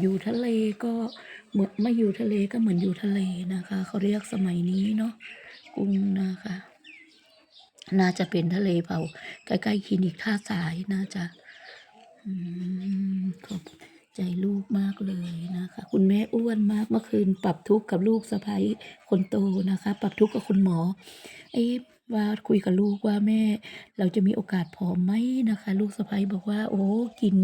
อยู่ทะเลก็เหมือนไม่อยู่ทะเลก็เหมือนอยู่ทะเลนะคะ เขาเรียกสมัยนี้เนาะกุ้งนะคะ น่าจะเป็นทะเลเปล่าใกล้ๆคลินิกท่าสายน่าจะขอบใจลูกมากเลยนะคะ คุณแม่อ้วนมากเมื่อคืน ปรับทุกข์กับลูกสะใภ้คนโตนะคะ ปรับทุกข์กับคุณหมอเอ๊ะว่าคุยกับลูกว่าแม่ เราจะมีโอกาสผอมไหมนะคะ ลูกสะใภ้บอกว่า โอ้กิน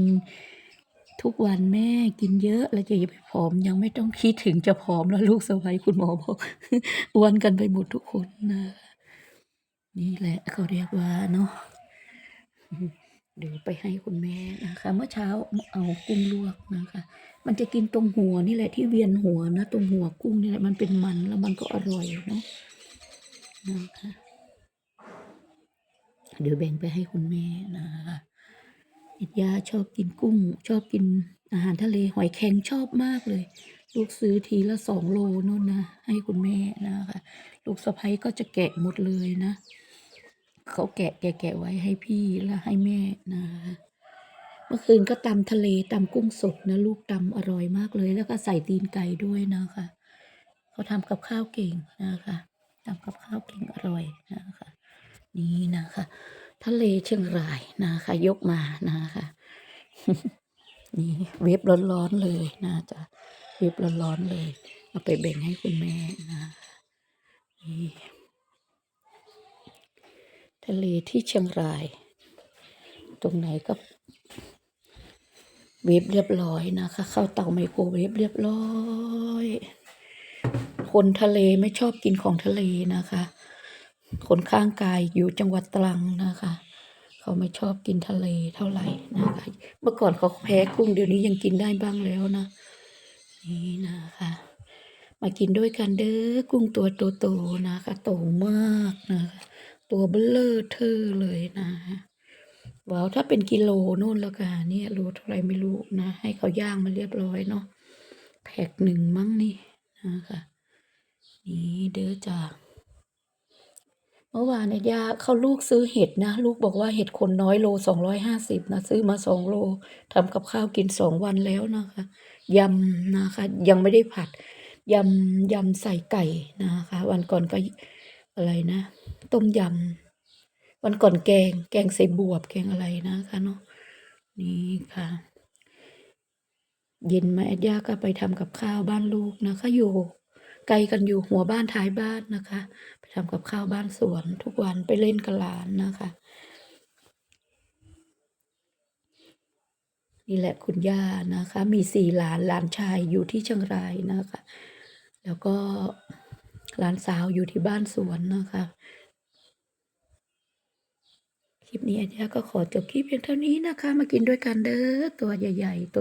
ทุกวันแม่กินเยอะแล้วจะอย่าไปผอม ยังไม่ต้องคิดถึงจะผอมแล้วลูกสะใภ้คุณหมอบอกอ้วนกันไปหมดทุกคนนะนี่แหละเขาเรียกว่าเนาะเดี๋ยวไปให้คุณแม่นะคะเมื่อเช้าเอากุ้งลวกนะคะ มันจะกินตรงหัวนี่แหละที่เวียนหัวนะ ตรงหัวกุ้งนี่แหละมันเป็นมันแล้วมันก็อร่อยเนาะนะคะเดี๋ยวแบ่งไปให้คุณแม่นะคะ อิดยาชอบกินกุ้ง ชอบกินอาหารทะเลหอยแครงชอบมากเลย ลูกซื้อทีละสองโลนู่นนะ ให้คุณแม่นะคะลูกสะใภ้ก็จะแกะหมดเลยนะเขาแกะแกะแกะไว้ให้พี่แล้วให้แม่นะคะเมื่อคืนก็ตำทะเลตำกุ้งสดนะลูกตำอร่อยมากเลย แล้วก็ใส่ตีนไก่ด้วยนะคะเขาทำกับข้าวเก่งนะคะทำกับข้าวเก่งอร่อยนะคะ นี่นะคะ ทะเลเชียงรายนะคะ ยกมานะคะนี่เว็บร้อนๆเลยนะจ๊ะเว็บร้อนๆเลย เอาไปแบ่งให้คุณแม่นะนี่ทะเลที่เชียงราย ตรงไหนก็เวฟเรียบร้อยนะคะ เข้าเตาไมโครเวฟเรียบร้อย คนทะเลไม่ชอบกินของทะเลนะคะ คนข้างกายอยู่จังหวัดตรังนะคะ เขาไม่ชอบกินทะเลเท่าไหร่นะคะ เมื่อก่อนเขาแพ้กุ้งเดี๋ยวนี้ยังกินได้บ้างแล้วนะ นี่นะคะ มากินด้วยกันเด้อกุ้งตัวโตๆนะคะโตมากนะคะตัวเบลเลอร์เทอร์เลยนะว้าวถ้าเป็นกิโลนู่นแล้วกันเนี่ยโลเท่าไหรไม่รู้นะ ให้เขาย่างมาเรียบร้อยเนาะแพ็คหนึ่งมั้งนี่นะคะนี่เด้อจ้า มื่อวานเนี่ยยาเขาลูกซื้อเห็ดนะ ลูกบอกว่าเห็ดคนน้อยโลสองร้อยห้าสิบนะซื้อมาสองโลทำกับข้าวกินสองวันแล้วนะคะยำนะคะ ยังไม่ได้ผัดยำยำใส่ไก่นะคะ วันก่อนก็อะไรนะ ต้มยำวันก่อนแกง แกงใส่บวบแกงอะไรนะคะเนาะนี่ค่ะเย็นมาแอดย่าก็ไปทำกับข้าวบ้านลูกนะคะอยู่ ไกลกันอยู่หัวบ้านท้ายบ้านนะคะ ไปทำกับข้าวบ้านสวนทุกวันไปเล่นกับหลานนะคะ นี่แหละคุณย่านะคะ มีสี่หลานหลานชายอยู่ที่เชียงรายนะคะ แล้วก็หลานสาวอยู่ที่บ้านสวนนะคะคลิปนี้อาจารย์ก็ขอจบคลิปเพียงเท่านี้นะคะ มากินด้วยกันเด้อตัวใหญ่ ๆ ตัว